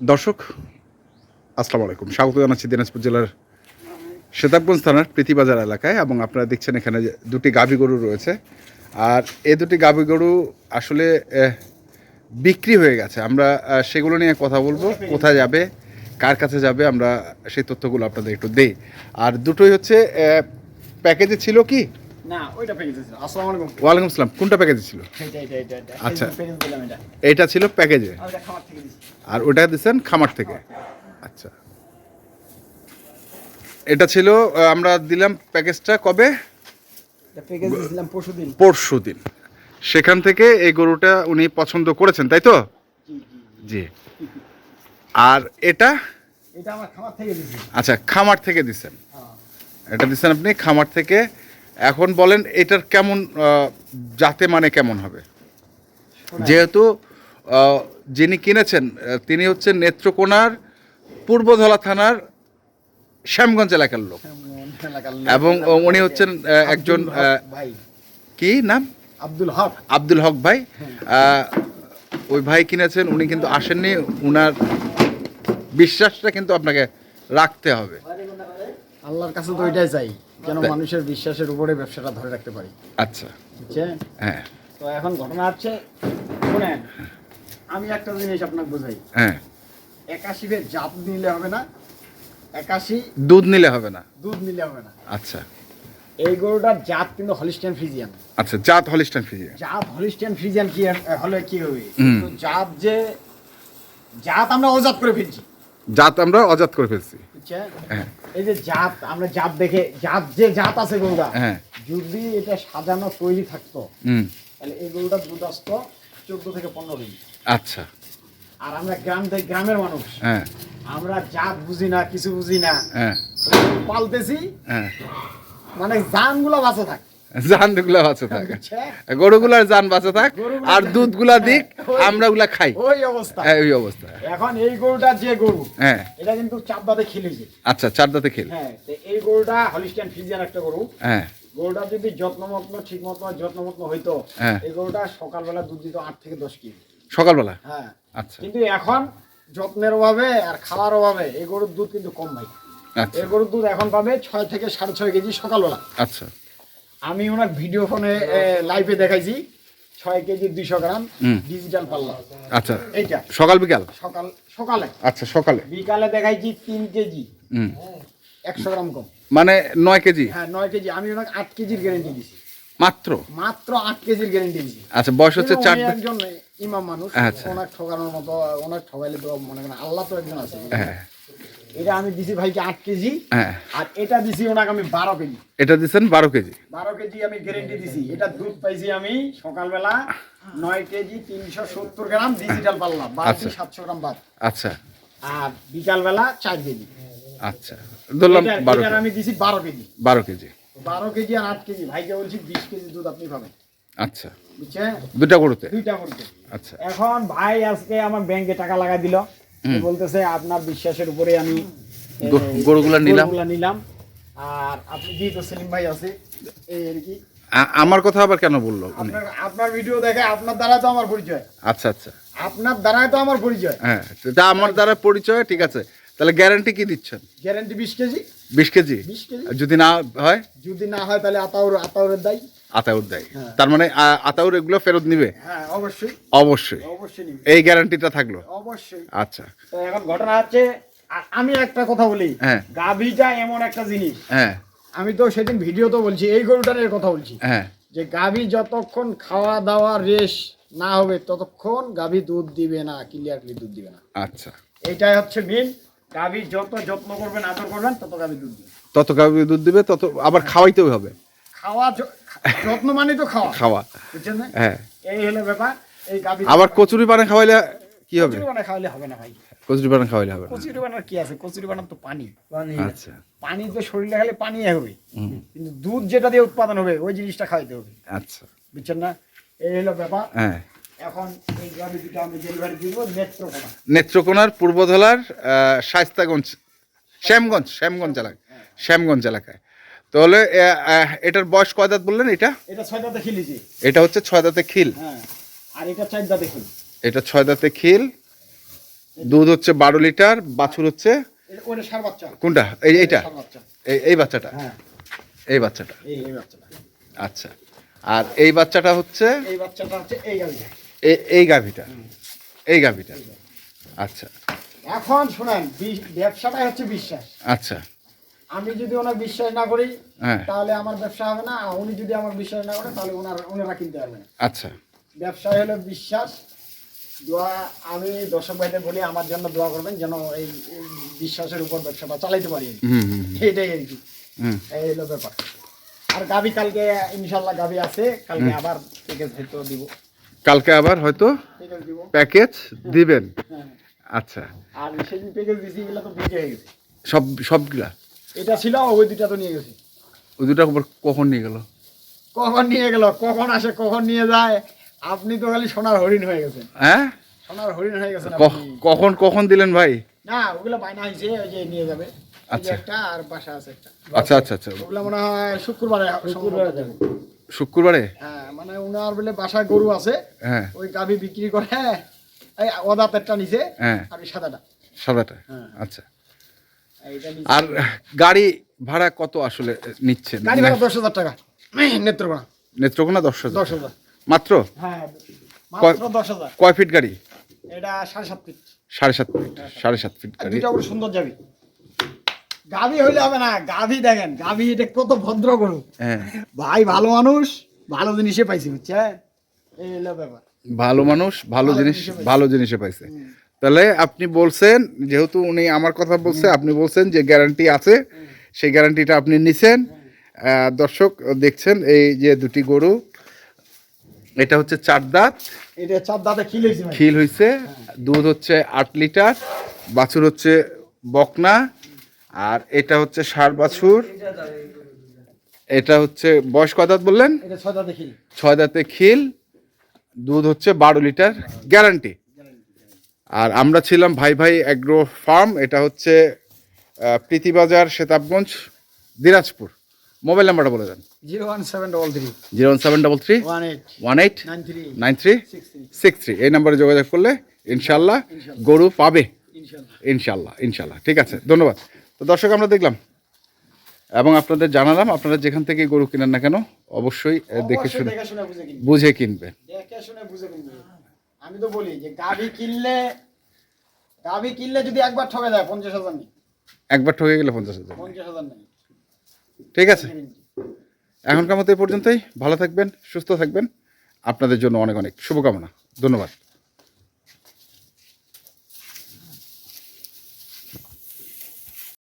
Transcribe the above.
দর্শক, আসসালামু আলাইকুম। স্বাগত জানাচ্ছি দিনাজপুর জেলার সেতাবগঞ্জ থানার প্রীতিবাজার এলাকায় এবং আপনারা দেখছেন এখানে দুটি গাভী গরু রয়েছে। আর এ দুটি গাভী গরু আসলে বিক্রি হয়ে গেছে। আমরা সেগুলো নিয়ে কথা বলব। কোথায় যাবে, কার কাছে যাবে, আমরা সেই তথ্যগুলো আপনাদের একটু দেই। আর দুটোই হচ্ছে প্যাকেজে ছিল কি? ওয়ালাইকুম আসসালাম কোনটা প্যাকেজে ছিল? আচ্ছা। এটা। ছিল প্যাকেজে আর ওটা দিচ্ছেন খামার থেকে? আচ্ছা। এটা ছিল আমরা দিলাম প্যাকেজটা কবে? পরশু দিন সেখান থেকে এই গরুটা উনি পছন্দ করেছেন তাই তো? জি আর এটা? আচ্ছা খামার থেকে দিচ্ছেন হ্যাঁ। এটা দিচ্ছেন আপনি খামার থেকে। এখন বলেন এটার কেমন জাতে মানে কেমন হবে? যেহেতু যিনি কিনেছেন তিনি হচ্ছেন নেত্রকোনার পূর্বধলা থানার শ্যামগঞ্জ এলাকার লোক। এবং উনি হচ্ছেন একজন কি নাম? আব্দুল হক। আব্দুল হক ভাই। ওই ভাই কিনেছেন উনি কিন্তু আসেননি। উনার বিশ্বাসটা কিন্তু আপনাকে রাখতে হবে। আল্লাহর কাছে তো ওইটাই চাই। যেন মানুষের বিশ্বাসের উপরে ব্যবসাটা ধরে রাখতে পারি। আচ্ছা। হ্যাঁ। তো এখন ঘটনা হচ্ছে শুনেন আমি একটা জিনিস আপনাকে বোঝাই। হ্যাঁ। একাশি ফের জাত নিলে হবে না একাশি দুধ নিলে হবে না। দুধ নিলে হবে না। আচ্ছা। এই গরুটার জাত কিন্তু হলিস্টিয়ান ফ্রিজিয়ান আচ্ছা জাত হলিস্টান ফিজিয়া জাত হলিস্টিয়ান ফ্রিজিয়ান কি হলে কি হবে? তো জাত যে জাত আমরা অজাত করে ফেলছি। জাত আমরা অজাত করে ফেলছি। হ্যাঁ। এই যে জাত আমরা জাত দেখে জাত যে জাত আছে গরুটা হ্যাঁ। যদি এটা সাজানো তৈরি থাকতো তাহলে এই গরুটার দুধ আসতো চোদ্দ থেকে পনেরো কেজি আচ্ছা। আর আমরা গ্রাম থেকে গ্রামের মানুষ হ্যাঁ। আমরা জাত বুঝি না কিছু বুঝি না। পালতেছি মানে জানগুলো বাঁচা থাকে। জানগুলা বাঁচে থাক। গরুগুলার জান বাঁচে থাক আর জান- দুধগুলা দিক আমরা গুলা খাই। ওই অবস্থা। হ্যাঁ, ওই অবস্থা। এখন এই গরুটা যে গরু হ্যাঁ। এটা কিন্তু দাঁতে খেলেছে আচ্ছা চার দাঁতে খেল। হ্যাঁ এই গরুটা একটা গরু। হ্যাঁ। গরুটা যদি যত্নমগ্ন ঠিক মতো যত্নমগ্ন হইতো হ্যাঁ। এই গরুটা সকালবেলা দুধ দিত আট থেকে দশ কেজি। সকালবেলা? হ্যাঁ। আচ্ছা। কিন্তু এখন যত্নের অভাবে আর খাওয়ার অভাবে এই গরুর দুধ কিন্তু কম ভাই। আচ্ছা। এই গরুর দুধ এখন পাবে ছয় থেকে সাড়ে ছয় কেজি সকালবেলা। আচ্ছা। আমি ওনার ভিডিও ফোনে লাইভে দেখাইছি। ছয় কেজি দুইশো গ্রাম ডিজিটাল পাল্লা আচ্ছা। এইটা। সকাল বিকাল? সকাল সকালে। আচ্ছা সকালে। বিকালে দেখাইছি তিন কেজি। একশো গ্রাম কম। মানে নয় কেজি? হ্যাঁ নয় কেজি। আমি ওনাকে আট কেজির গ্যারেন্টি দিছি। মাত্র? মাত্র আট কেজির গ্যারেন্টি দিছি। আচ্ছা বয়স হচ্ছে চার একজন ইমাম মানুষ। আচ্ছা। ওনার ঠকানোর মতো ওনার ঠকাইলে তো মনে করেন আল্লাহ তো একজন আছে। হ্যাঁ। এটা আমি দিছি ভাইকে আট কেজি। হ্যাঁ। আর এটা দিছি ওনাকে আমি বারো কেজি। এটা দিচ্ছেন বারো কেজি? বারো কেজি আমি গ্যারেন্টি দিছি। এটা দুধ পাইছি আমি সকালবেলা নয় কেজি তিনশো সত্তর গ্রাম ডিজিটাল পাল্লা আচ্ছা। সাতশো গ্রাম বাদ আচ্ছা। আর বিকালবেলা চার কেজি। আচ্ছা। ধরলাম বারো কেজি। আমি দিছি বারো কেজি। বারো কেজি। বারো কেজি আর আট কেজি। ভাইকে বলছি বিশ কেজি দুধ আপনি পাবেন। আচ্ছা। বুঝছেন? দুটা গরুতে? দুইটা করতে আচ্ছা। এখন ভাই আজকে আমার ব্যাংকে টাকা লাগা দিল। বলতেছে আপনার বিশ্বাসের উপরে আমি গরুগুলা নিলাম। নিলাম। আর আপনি যেহেতু সেলিম ভাই আছে এই আর কি। আমার কথা আবার কেন বলল আপনার আপনার ভিডিও দেখে আপনার দ্বারা তো আমার পরিচয়। আচ্ছা আচ্ছা। আপনার দ্বারাই তো আমার পরিচয়। হ্যাঁ তা আমার দ্বারা পরিচয় ঠিক আছে। তাহলে গ্যারান্টি কি দিচ্ছেন? গ্যারান্টি বিশ কেজি। বিশ কেজি? বিশ কেজি। যদি না হয়? যদি না হয় তাহলে আতাউর আতাউরের দায়। আতাউর দেয়। হ্যাঁ। তার মানে আতাউর এগুলো ফেরত নিবে? হ্যাঁ অবশ্যই। অবশ্যই। অবশ্যই এই গ্যারান্টিটা থাকল? অবশ্যই। আচ্ছা। এখন ঘটনা হচ্ছে আমি একটা কথা বলি। হ্যাঁ। গাভিটা এমন একটা জিনিস। হ্যাঁ। আমি তো সেদিন ভিডিও তো বলছি এই গরুটার কথা বলছি। হ্যাঁ। যে গাভী যতক্ষণ খাওয়া দাওয়া রেশ না হবে ততক্ষণ গাভী দুধ দিবে না ক্লিয়ারলি দুধ দিবে না। আচ্ছা। এটাই হচ্ছে মেন গাভী যত যত্ন করবেন আদর করবেন তত গাভী দুধ দিবে। তত গাভী দুধ দিবে তত আবার খাওয়াইতেও হবে। খাওয়া যত্ন মানে তো খাওয়া। খাওয়া। বুঝছেন হ্যাঁ। এই হলো ব্যাপার এই গাভী আবার কচুরি পানে খাওয়াইলে কি হবে? কচুরি বানা খাওয়ালে হবে না ভাই। কচুরি পানে খাওয়াইলে হবে না। কচুরি বানার কি আছে? কচুরি বানার তো পানি। আচ্ছা। পানি তো শরীরে খেলে পানি হবে। কিন্তু দুধ যেটা দিয়ে উৎপাদন হবে ওই জিনিসটা খাওয়াইতে হবে। আচ্ছা। বুঝছেন না? এই হলো ব্যাপার। হ্যাঁ। এখন এই গাভী দুটো আমি ডেলিভারি দিব নেত্রকোনা। নেত্রকোনার পূর্বধলার শায়েস্তাগঞ্জ শ্যামগঞ্জ শ্যামগঞ্জ এলাকায় শ্যামগঞ্জ এলাকায় তাহলে এটার বয়স কয় দাঁত বললেন এটা? এটা ছয় দাঁতে খেলেছি এটা হচ্ছে ছয় দাঁতে খিল। হ্যাঁ আর এটা চার দাঁতে খিল। এটা ছয় দাঁতে খিল। দুধ হচ্ছে বারো লিটার বাছুর হচ্ছে কোনটা? এই এইটা? এই এই বাচ্চাটা? হ্যাঁ। এই বাচ্চাটা? এই এই বাচ্চাটা। আচ্ছা। আর এই বাচ্চাটা হচ্ছে? এই বাচ্চাটা হচ্ছে এই গাড়িটা এ- এই গাভিটা? এই গাভিটা? আচ্ছা। এখন শোনেন ব্যবসাটাই হচ্ছে বিশ্বাস। আচ্ছা। আমি যদি ওনার বিশ্বাস না করি হ্যাঁ। তাহলে আমার ব্যবসা হবে না। উনি যদি আমার বিশ্বাস না করে তাহলে ওনার ওনারা কিনতে পারবে না। আচ্ছা। ব্যবসা হলো বিশ্বাস। দোয়া আমি দর্শক ভাইদের বলি আমার জন্য দোয়া করবেন যেন এই বিশ্বাসের উপর ব্যবসাটা চালাইতে পারি। এটাই আর কি। এই হলো ব্যাপার। আর গাবি কালকে ইনশাল্লাহ গাবি আছে। কালকে আবার প্যাকেজ হয়তো দিব। কালকে আবার হয়তো প্যাকেজ দিব। প্যাকেজ দিবেন। হ্যাঁ। আচ্ছা। আর সেদিন প্যাকেজ দিছি এগুলো তো বিক্রি হয়ে গেছে। সব সবগুলা? এটা ছিল ওই দুটা তো নিয়ে গেছি। ওই দুটা খবর কখন নিয়ে গেল? কখন নিয়ে গেল? কখন আসে কখন নিয়ে যায়? আপনি তো খালি সোনার হরিণ হয়ে গেছেন। হ্যাঁ? সোনার হরিণ হয়ে গেছেন কখন কখন দিলেন ভাই? না ওগুলো বায়না হয়েছে ওই যে নিয়ে যাবে। আচ্ছা। একটা আর বাসা আছে একটা। আচ্ছা আচ্ছা আচ্ছা। ওগুলো মনে হয় শুক্রবারে শুক্রবারে যাবে। শুক্রবারে? হ্যাঁ মানে ওনার বলে বাসায় গরু আছে। হ্যাঁ। ওই গাভি বিক্রি করে এই ওদাতেরটা নিছে হ্যাঁ। আর সাদাটা। সাদাটা। হ্যাঁ। আচ্ছা। আর গাড়ি ভাড়া কত আসলে নিচ্ছেন? গাড়ি ভাড়া দশ হাজার টাকা। নেত্রকোনা। নেত্রকোনা দশ হাজার। দশ হাজার। মাত্র? হ্যাঁ মাত্র দশ হাজার। কয় ফিট গাড়ি? এটা সাড়ে সাত ফিট। সাড়ে সাত ফিট সাড়ে সাত ফিট গাড়ি। সুন্দর যাবি গাভি হইলে হবে না গাভি দেখেন গাভি এটা কত ভদ্র গরু। হ্যাঁ। ভাই ভালো মানুষ ভালো জিনিসে পাইছি বুঝছেন? এই হলো ব্যাপার। ভালো মানুষ ভালো ভালো জিনিস ভালো জিনিসে পাইছে। তাহলে আপনি বলছেন যেহেতু উনি আমার কথা বলছে আপনি বলছেন যে গ্যারান্টি আছে সেই গ্যারান্টিটা আপনি নিছেন। দর্শক দেখছেন এই যে দুটি গরু এটা হচ্ছে চার দাঁত। এটা চার দাঁতে খিলেছি ভাই। খিল হইছে দুধ হচ্ছে আট লিটার বাছুর হচ্ছে বকনা আর এটা হচ্ছে ষাট বাছুর। এটা হচ্ছে বয়স কয় দাঁত বললেন? এটা ছয় দাঁতে খিল। ছয় দাঁতে খিল দুধ হচ্ছে বারো লিটার গ্যারান্টি আর আমরা ছিলাম ভাই ভাই অ্যাগ্রো ফার্ম এটা হচ্ছে প্রীতিবাজার সেতাবগঞ্জ দিনাজপুর। মোবাইল নাম্বারটা বলে দেন। Zero one seven double three. Zero one seven double three. One eight. Nine three. Six three. এই নাম্বারে যোগাযোগ করলে ইনশাল্লাহ গরু পাবে। ইনশাল্লাহ। ইনশাল্লাহ ঠিক আছে ধন্যবাদ। তো দর্শক আমরা দেখলাম। এবং আপনাদের জানালাম আপনারা যেখান থেকে গরু কিনেন না কেন অবশ্যই দেখে শুনে দেখে শুনে বুঝে কিনবে। বুঝে কিনবেন আমি তো বলি যে গাভি কিনলে গাভি কিনলে যদি একবার ঠকে যায় পঞ্চাশ হাজার নেই একবার ঠকে গেলে পঞ্চাশ হাজার। পঞ্চাশ হাজার নেই ঠিক আছে। এখনকার মতো এই পর্যন্তই। ভালো থাকবেন সুস্থ থাকবেন। আপনাদের জন্য অনেক অনেক শুভকামনা। ধন্যবাদ।